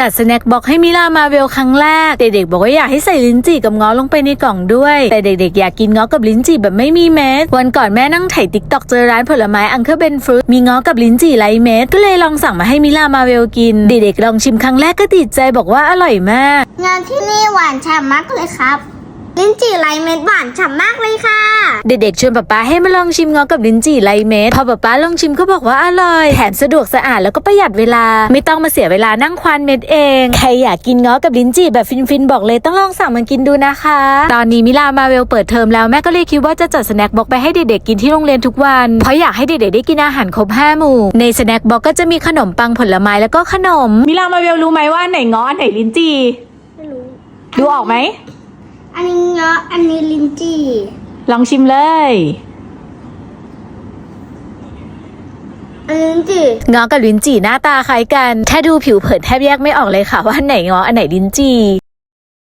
จัดสแน็คบ็อกให้มิลามาเวลครั้งแรก เด็กๆบอกว่าอยากให้ใส่ลิ้นจี่กับง้อลงไปในกล่องด้วย แต่เด็กๆอยากกินง้อกับลิ้นจี่แบบไม่มีเม็ด วันก่อนแม่นั่งไถติ๊กตอกเจอร้านผลไม้อังเคอร์เบนฟรุตมีง้อกับลิ้นจี่ไรเม็ด ก็เลยลองสั่งมาให้มิลามาเวลกิน เด็กๆลองชิมครั้งแรกก็ติดใจบอกว่าอร่อยมาก งานที่นี่หวานฉ่ำมากเลยครับ ลิ้นจี่ไรเม็ดหวานฉ่ำมากเลยค่ะ เด็กๆชวนป๊าป๊าให้มาลองชิมง้อกับลิ้นจี่ไรเม็ดพอป๊าป๊าลองชิมก็บอกว่าอร่อย แถมสะดวกสะอาดแล้วก็ประหยัดเวลา ไม่ต้องมาเสียเวลานั่งควานเม็ดเอง ใครอยากกินง้อกับลิ้นจี่แบบฟินๆบอกเลยต้องลองสั่งมากินดูนะคะ ตอนนี้มิลามาเวลเปิดเทอมแล้วแม่ก็เลยคิดว่าจะจัดสแน็คบ็อกไปให้เด็กๆกินที่โรงเรียนทุกวันเพราะอยากให้เด็กๆได้กินอาหารครบห้าหมู่ในสแน็คบ็อกก็จะมีขนมปังผลไม้แล้วก็ขนมมิลามาเวลรู้ไหมว่าไหนง้ออันไหนลิ้นจี่ไม่รู้ดูออกไหม อันนี้เงาะอันนี้ลิ้นจี่ลองชิมเลย อันนี้ลิ้นจี่งอกับลิ้นจี่หน้าตาคล้ายกันแค่ดูผิวเผินแทบแยกไม่ออกเลยค่ะว่าอันไหนงออันไหนลิ้นจี่